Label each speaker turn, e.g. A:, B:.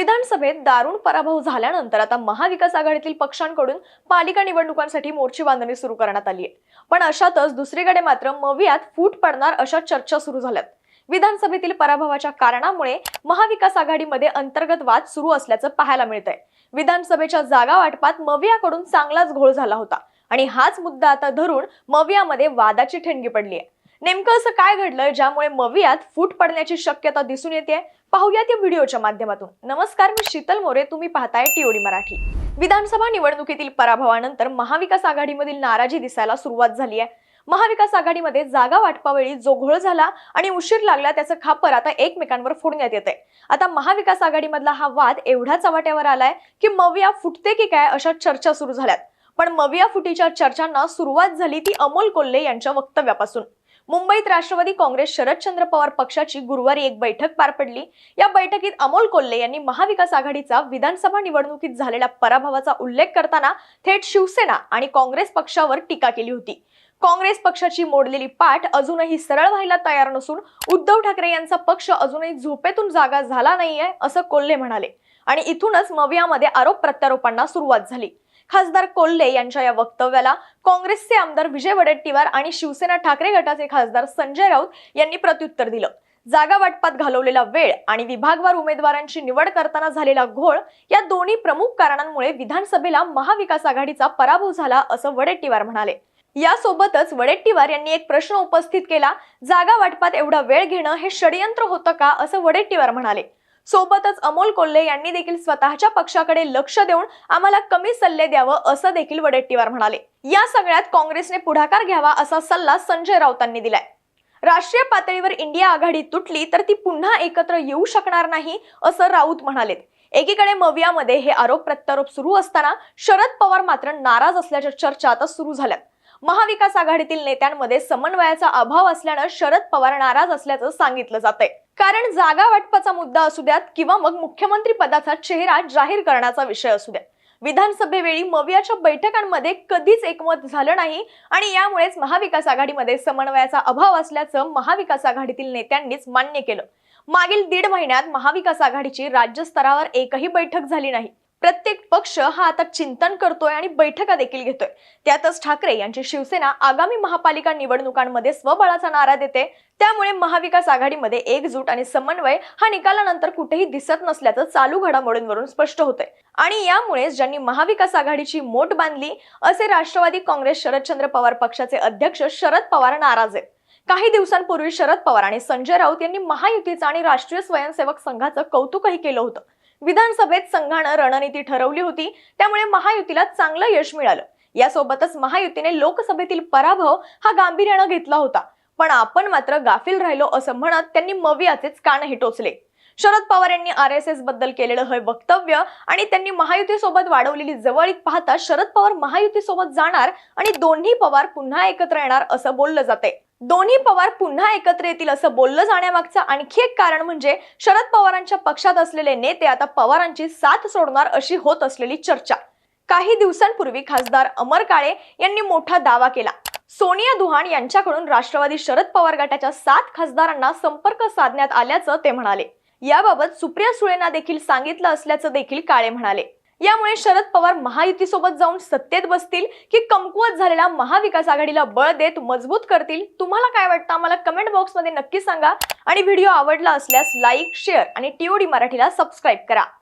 A: विधानसभेत दारुण पराभव झाल्यानंतर आता महाविकास आघाडीतील पक्षांकडून पालिका निवडणुकांसाठी मोर्ची बांधणी सुरू करण्यात आली आहे. पण अशातच दुसरीकडे मात्र मवियात फूट पडणार अशा चर्चा सुरू झाल्यात. विधानसभेतील पराभवाच्या कारणामुळे महाविकास आघाडीमध्ये अंतर्गत वाद सुरू असल्याचं पाहायला मिळतंय. विधानसभेच्या जागा वाटपात मवियाकडून चांगलाच घोळ झाला होता. आणि हाच मुद्दा आता धरून मवियामध्ये वादाची ठिणगी पडली आहे. नेमकं असं काय घडलं ज्यामुळे मवियात फूट पडण्याची शक्यता दिसून येते पाहूयात या व्हिडिओच्या माध्यमातून. नमस्कार मी शीतल मोरे. तुम्ही पाहताय टीओडी मराठी. विधानसभा निवडणुकीतील पराभवानंतर महाविकास आघाडीमधील नाराजी दिसायला सुरुवात झाली आहे. महाविकास आघाडीमध्ये जागा वाटपावेळी जो घोळ झाला आणि उशीर लागला त्याचं खापर आता एकमेकांवर फोडण्यात येते आता महाविकास आघाडीमधला हा वाद एवढा चव्हाट्यावर आलाय की मविया फुटते की काय अशा चर्चा सुरू झाल्यात. पण मविया फुटीच्या चर्चांना सुरुवात झाली ती अमोल कोल्हे यांच्या वक्तव्यापासून. मुंबईत राष्ट्रवादी काँग्रेस शरदचंद्र पवार पक्षाची गुरुवारी एक बैठक पार पडली. या बैठकीत अमोल कोल्हे यांनी महाविकास आघाडीचा विधानसभा निवडणुकीत झालेल्या पराभवाचा उल्लेख करताना थेट शिवसेना आणि काँग्रेस पक्षावर टीका केली होती. काँग्रेस पक्षाची मोडलेली पाठ अजूनही सरळ व्हायला तयार नसून उद्धव ठाकरे यांचा पक्ष अजूनही झोपेतून जागा झाला नाहीये असं कोल्हे म्हणाले. आणि इथूनच मवियामध्ये आरोप प्रत्यारोपांना सुरुवात झाली. खासदार कोल्हे यांच्या या वक्तव्याला काँग्रेसचे आमदार विजय वडेट्टीवार आणि शिवसेना ठाकरे गटाचे खासदार संजय राऊत यांनी प्रत्युत्तर दिलं. जागा वाटपात घालवलेला वेळ आणि विभागवार उमेदवारांची निवड करताना झालेला घोळ या दोन्ही प्रमुख कारणांमुळे विधानसभेला महाविकास आघाडीचा पराभव झाला असं वडेट्टीवार म्हणाले. यासोबतच वडेट्टीवार यांनी एक प्रश्न उपस्थित केला जागा वाटपात एवढा वेळ घेणं हे षडयंत्र होतं का असं वडेट्टीवार म्हणाले. सोबतच अमोल कोल्हे यांनी देखील स्वतःच्या पक्षाकडे लक्ष देऊन आम्हाला कमी सल्ले द्यावं असं देखील वडेट्टीवार म्हणाले. या सगळ्यात काँग्रेसने पुढाकार घ्यावा असा सल्ला संजय राऊतांनी दिलाय. राष्ट्रीय पातळीवर इंडिया आघाडी तुटली तर ती पुन्हा एकत्र येऊ शकणार नाही असं राऊत म्हणालेत. एकीकडे मवियामध्ये हे आरोप प्रत्यारोप सुरू असताना शरद पवार मात्र नाराज असल्याच्या चर्चा आता सुरू झाल्यात. महाविकास आघाडीतील नेत्यांमध्ये समन्वयाचा अभाव असल्यानं शरद पवार नाराज असल्याचं सांगितलं जातंय. कारण जागा वाटपाचा मुद्दा असू द्यात किंवा मग मुख्यमंत्री पदाचा चेहरा जाहीर करण्याचा विषय असू द्या विधानसभेवेळी मवियाच्या बैठकांमध्ये कधीच एकमत झालं नाही आणि यामुळेच महाविकास आघाडीमध्ये समन्वयाचा अभाव असल्याचं महाविकास आघाडीतील नेत्यांनीच मान्य केलं. मागील दीड महिन्यात महाविकास आघाडीची राज्य स्तरावर एकही बैठक झाली नाही. प्रत्येक पक्ष हा आता चिंतन करतोय आणि बैठका देखील घेतोय. त्यातच ठाकरे यांची शिवसेना आगामी महापालिका निवडणुकांमध्ये स्वबळाचा नारा देते. त्यामुळे महाविकास आघाडीमध्ये एकजूट आणि समन्वय हा निकालानंतर कुठेही दिसत नसल्याचं चालू घडामोडींवरून स्पष्ट होतंय. आणि यामुळेच ज्यांनी महाविकास आघाडीची मोठ बांधली असे राष्ट्रवादी काँग्रेस शरदचंद्र पवार पक्षाचे अध्यक्ष शरद पवार नाराज आहेत. काही दिवसांपूर्वी शरद पवार आणि संजय राऊत यांनी महायुतीचं आणि राष्ट्रीय स्वयंसेवक संघाचं कौतुकही केलं होतं. विधानसभेत संघानं रणनीती ठरवली होती. त्यामुळे महायुतीला चांगलं यश मिळालं. यासोबतच महायुतीने लोकसभेतील पराभव हा गांभीर्यानं घेतला होता. पण आपण मात्र गाफील राहिलो असं म्हणत त्यांनी मवियाचेच कानही टोचले. शरद पवार यांनी आर एस एसबद्दल केलेलं हे वक्तव्य आणि त्यांनी महायुतीसोबत वाढवलेली जवळीक पाहता शरद पवार महायुतीसोबत जाणार आणि दोन्ही पवार पुन्हा एकत्र येणार असं बोललं जाते दोन्ही पवार पुन्हा एकत्र येतील असं बोललं जाण्यामागचं आणखी एक कारण म्हणजे शरद पवारांच्या पक्षात असलेले नेते आता पवारांची साथ सोडणार अशी होत असलेली चर्चा. काही दिवसांपूर्वी खासदार अमर काळे यांनी मोठा दावा केला. सोनिया दुहाण यांच्याकडून राष्ट्रवादी शरद पवार गटाच्या सात खासदारांना संपर्क साधण्यात आल्याचं ते म्हणाले. याबाबत सुप्रिया सुळेंना देखील सांगितलं असल्याचं देखील काळे म्हणाले. यामुळे शरद पवार महायुतीसोबत जाऊन सत्तेत बसतील की कमकुवत झालेल्या महाविकास आघाडीला बळ देत मजबूत करतील? तुम्हाला काय वाटतं? आम्हाला कमेंट बॉक्समध्ये नक्की सांगा. आणि व्हिडिओ आवडला असल्यास लाईक शेअर आणि टीओडी मराठीला सबस्क्राईब करा.